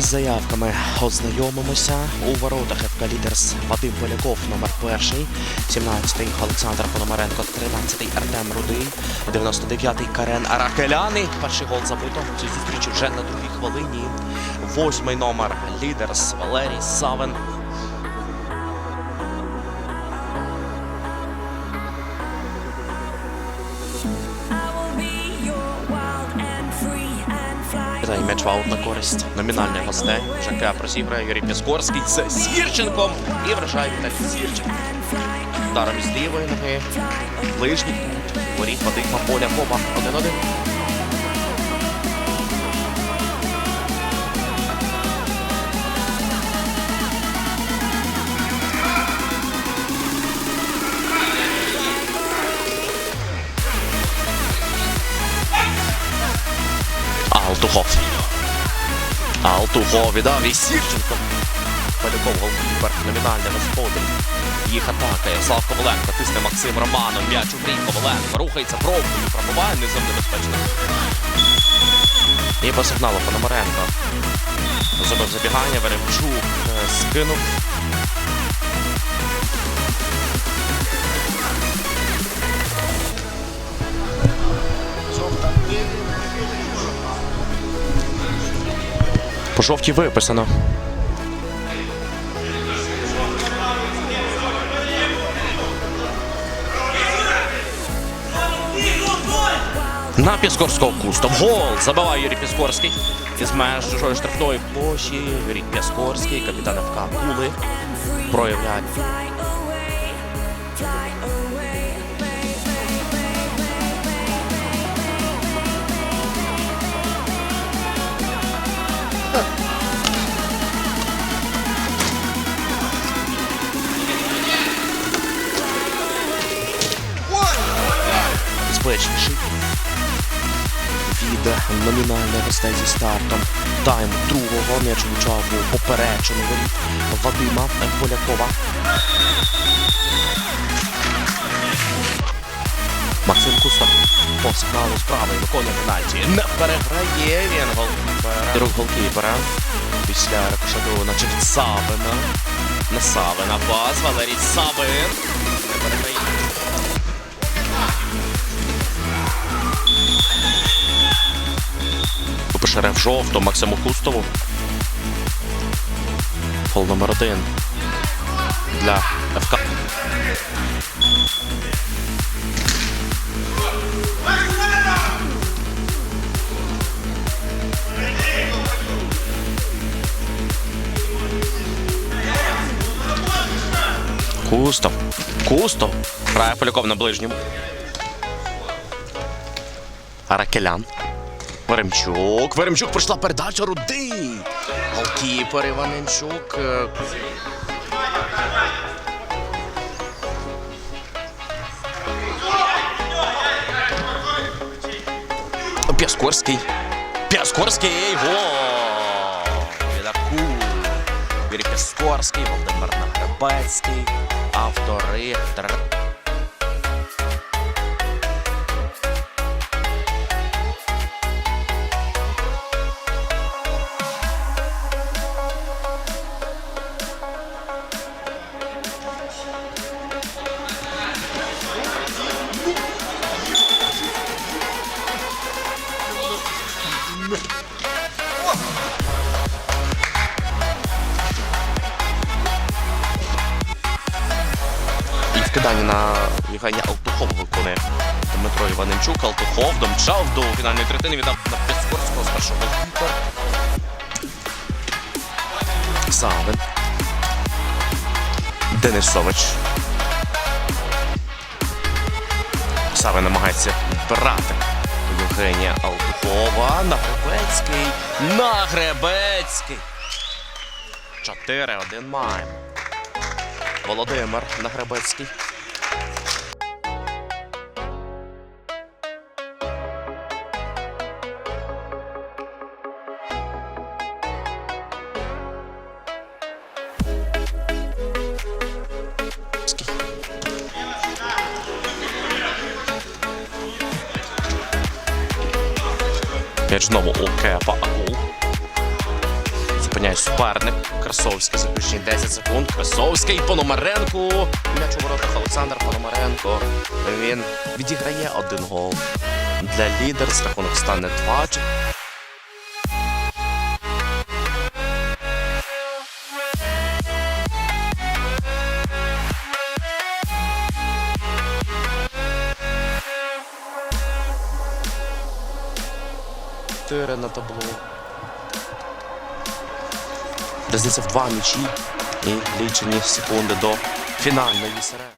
Із заявками ознайомимося. У воротах ФК Лідерс Вадим Поляков, номер перший, 17-й Олександр Пономаренко, 13-й Артем Рудий, 99-й Карен Аракеляни. Перший гол забито в цій зустрічі вже на другій хвилині. Восьмий номер Лідерс Валерій Савин. Кидає м'яч-ваут на користь номінальних гостей. Жака просіграє Юрій Піскорський з Сірченком і вражає Віталій Сірченко. Ударом з лівої ноги. Ближній кут. Воріт Вадима Полякова. 1-1. Алтухов. Алтухов віддав і Сірченко. Поляков голкіпер, номінальний господар. Їх атака. Ярослав Коваленко тисне Максим Романов. М'яч у грі Коваленко. Рухається пробкою. Пробуває низом небезпечно. І по сигналу Пономаренко. Зробив забігання. Веремчук е, скинув. По жовтій виписано. На Піскорського кустом. Гол забиває Юрій Піскорський. Із меж чужої штрафної площі. Юрій Піскорський, капітан ФК Кули. Проявляє. Безпечніший від номінальних гостей зі стартом. Тайм другого м'яч влучав у Вадима Полякова. Максим Кустов по сигналу справи виконує пенальті. Не переграє він голкіпера. Друг голкіпера. Після рикошету наче від Савина. На Савина пас. Валерій Савин. Не. Пишере в жовту Максиму Кустову. Фол номер один для ФК. Кустов. Кустов. Грає Поляков на ближньому. Аракелян. Веремчук. Веремчук пройшла передача Рудий. Голкіпер Іваненчук. Пяскорський. Пяскорський. Гол! Відаку. Юрій Пяскорський, Володимир Нагребецький. Автори. Вкидання на Євгенія Алтухова виконує Дмитро Іваненчук. Алтухов домчав до фінальної третини. Віддав на Піскорського з першого голкіпера. Савин. Денисович. Савин намагається брати Євгенія Алтухова. Нагребецький. Нагребецький. 4-1 маємо. Володимир Нагребецький. Знову у Кепа Агул. Зупиняє суперник. Красовський заключні 10 секунд. Красовський Пономаренко. М'яч у воротах Олександр Пономаренко. Він відіграє один гол. Для лідерс рахунок стане 2. Чотири на табло. Різниця в два м'ячі і лічені секунди до фінальної серії.